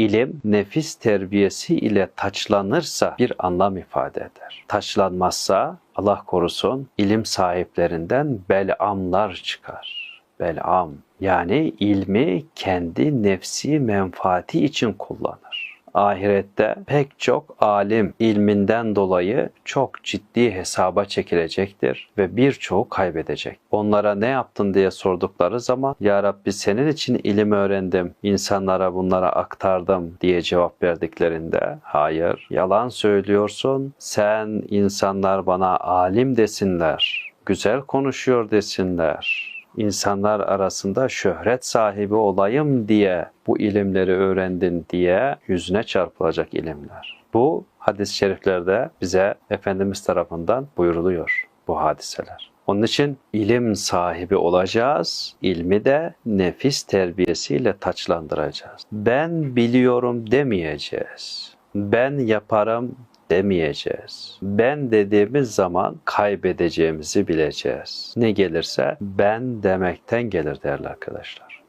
ilim nefis terbiyesi ile taçlanırsa bir anlam ifade eder. Taçlanmazsa Allah korusun ilim sahiplerinden belamlar çıkar. Belam yani ilmi kendi nefsi menfaati için kullanır. Ahirette pek çok alim ilminden dolayı çok ciddi hesaba çekilecektir ve birçoğu kaybedecek. Onlara ne yaptın diye sordukları zaman Ya Rabbi senin için ilim öğrendim, insanlara bunlara aktardım diye cevap verdiklerinde hayır yalan söylüyorsun sen insanlar bana alim desinler, güzel konuşuyor desinler insanlar arasında şöhret sahibi olayım diye bu ilimleri öğrendin diye yüzüne çarpılacak ilimler. Bu hadis-i şeriflerde bize Efendimiz tarafından buyuruluyor bu hadiseler. Onun için ilim sahibi olacağız, ilmi de nefis terbiyesiyle taçlandıracağız. Ben biliyorum demeyeceğiz. Ben yaparım demeyeceğiz. Ben dediğimiz zaman kaybedeceğimizi bileceğiz. Ne gelirse ben demekten gelir değerli arkadaşlar.